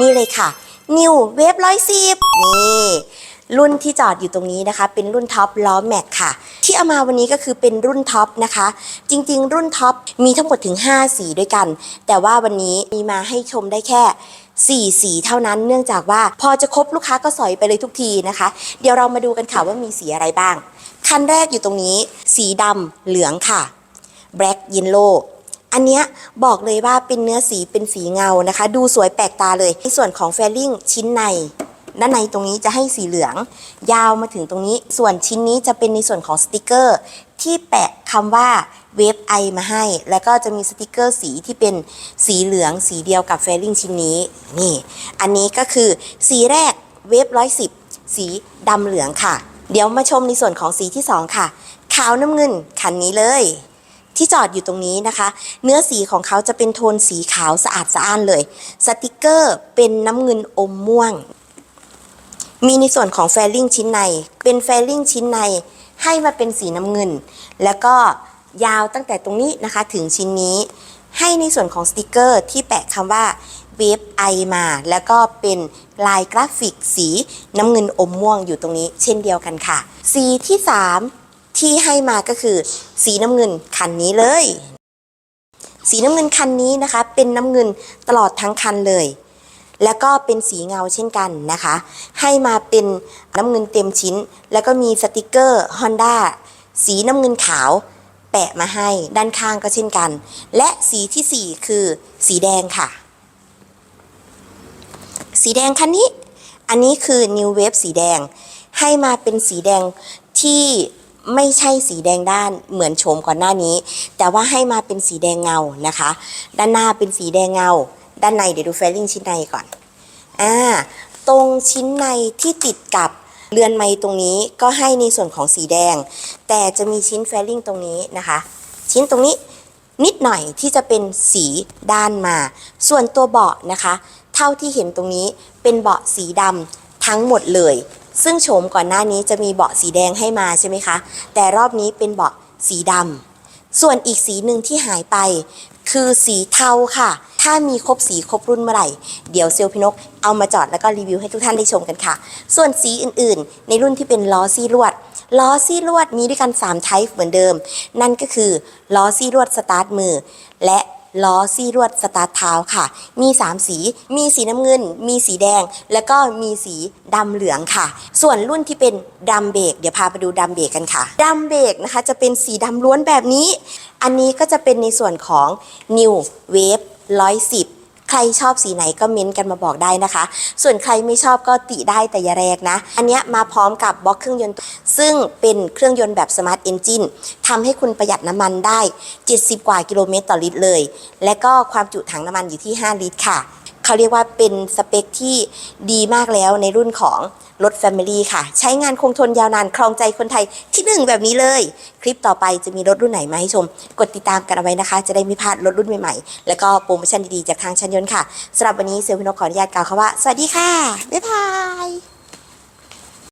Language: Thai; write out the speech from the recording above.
นี่เลยค่ะ New Wave 110 นี่รุ่นที่จอดอยู่ตรงนี้นะคะ เป็นรุ่นท็อปล้อแม็กค่ะ ที่เอามาวันนี้ก็คือเป็นรุ่นท็อปนะคะ จริงๆ รุ่นท็อปมีทั้งหมดถึง 5 สีด้วยกัน แต่ว่าวันนี้มีมาให้ชมได้แค่ 4 สีเท่านั้น เนื่องจากว่าพอจะครบลูกค้าก็สอยไปเลยทุกทีนะคะ เดี๋ยวเรามาดูกันค่ะว่ามีสีอะไรบ้าง คันแรกอยู่ตรงนี้ สีดำเหลืองค่ะ Black Yellow อันเนี้ยบอกเลยว่าเป็นเนื้อสีเป็นสีเงานะคะ ดูสวยแปลกตาเลย ในส่วนของแฟลิงชิ้นใน ด้านในตรงนี้จะให้สีเหลือง ยาวมาถึงตรงนี้ ส่วนชิ้นนี้จะเป็นในส่วนของสติกเกอร์ ที่แปะคำว่าเวฟไอมาให้ แล้วก็จะมีสติกเกอร์สีที่เป็นสีเหลืองสีเดียวกับแฟลิงชิ้นนี้ นี่ อันนี้ก็คือสีแรกเวฟร้อยสิบสีดำเหลืองค่ะ เดี๋ยวมาชมในส่วนของสีที่สองค่ะ ขาวน้ำเงินคันนี้เลย ที่จอดอยู่ตรงนี้นะคะ เนื้อสีของเขาจะเป็นโทนสีขาวสะอาดสะอ้านเลย สติกเกอร์เป็นน้ำเงินอมม่วง มีในส่วนของแฟลิ่งชิ้นใน เป็นแฟลิ่งชิ้นในให้มาเป็นสีน้ำเงิน แล้วก็ยาวตั้งแต่ตรงนี้นะคะถึงชิ้นนี้ ให้ในส่วนของสติกเกอร์ที่แปะคำว่าเวฟไอมา แล้วก็เป็นลายกราฟิกสีน้ำเงินอมม่วงอยู่ตรงนี้ เช่นเดียวกันค่ะ สีที่ 3 ที่ให้มาก็คือ สีน้ำเงินคันนี้เลย สีน้ำเงินคันนี้นะคะ เป็นน้ำเงินตลอดทั้งคันเลย แล้วก็เป็นสีเงาเช่นกันนะคะ ให้มาเป็นน้ำเงินเต็มชิ้น แล้วก็มีสติกเกอร์ Honda สีน้ำเงินขาวแปะมาให้ด้านข้างก็เช่นกัน และสีทีสี่4 คือสีแดงค่ะ สีแดงคันนี้ อันนี้คือ New Wave สีแดง ให้มาเป็นสีแดงที่ ไม่ใช่สีแดงด้านเหมือนโฉมก่อนหน้านี้ แต่ว่าให้มาเป็นสีแดงเงานะคะ ด้านหน้าเป็นสีแดงเงา ด้านในเดี๋ยวดูเฟลลิ่งชิ้นในก่อนอ่าตรงชิ้นในที่ติดกับเรือนไม้ตรงนี้ก็ให้ในส่วนของสีแดง แต่จะมีชิ้นเฟลลิ่งตรงนี้นะคะ ชิ้นตรงนี้นิดหน่อยที่จะเป็นสีด้านมา ส่วนตัวเบาะนะคะ เท่าที่เห็นตรงนี้เป็นเบาะสีดำทั้งหมดเลย ซึ่งโฉมก่อนหน้านี้จะมีเบาะสีแดงให้มาใช่ไหมคะ แต่รอบนี้เป็นเบาะสีดำ ส่วนอีกสีหนึ่งที่หายไป คือสีเทาค่ะ ถ้ามีครบสีครบรุ่นเมื่อไหร่ เดี๋ยวเซลพินกเอามาจอดแล้วก็รีวิวให้ทุกท่านได้ชมกันค่ะ ส่วนสีอื่นๆ ในรุ่นที่เป็นล้อซี่ลวด ล้อซี่ลวดมีด้วยกัน3 type เหมือนเดิม นั่นก็คือล้อซี่ลวดสตาร์ทมือ และ ล้อซี่รวดสตาร์ทเท้าค่ะ มี 3 สี มีสีน้ำเงิน มีสีแดง แล้วก็มีสีดำเหลืองค่ะ ส่วนรุ่นที่เป็นดำเบรกเดี๋ยวพาไปดูดำเบรกกันค่ะดำเบรกนะคะจะเป็นสีดำล้วนแบบนี้ อันนี้ก็จะเป็นในส่วนของ New Wave 110 ใครชอบสีไหนก็เม้นต์กันมาบอกได้นะคะ ส่วนใครไม่ชอบก็ติได้แต่อย่าแรกนะ อันเนี้ยมาพร้อมกับบล็อกเครื่องยนต์ ซึ่งเป็นเครื่องยนต์แบบสมาร์ทเอนจินทำให้คุณประหยัดน้ำมันได้ 70 กว่ากิโลเมตรต่อลิตรเลย และก็ความจุถังน้ำมันอยู่ที่ 5 ลิตรค่ะ เขาเรียกว่าเป็นสเปคที่ดีมากแล้วในรุ่นของรถ Family ค่ะ ใช้งานคงทนยาวนานครองใจคนไทยที่หนึ่งแบบนี้เลย คลิปต่อไปจะมีรถรุ่นไหนมาให้ชม กดติดตามกันเอาไว้นะคะ จะได้ไม่พลาดรถรุ่นใหม่ๆ แล้วก็โปรโมชั่นดีๆ จากทางชันยนต์ค่ะสำหรับวันนี้เซลล์พินกขออนุญาตกล่าวคำว่า สวัสดีค่ะ บ๊ายบาย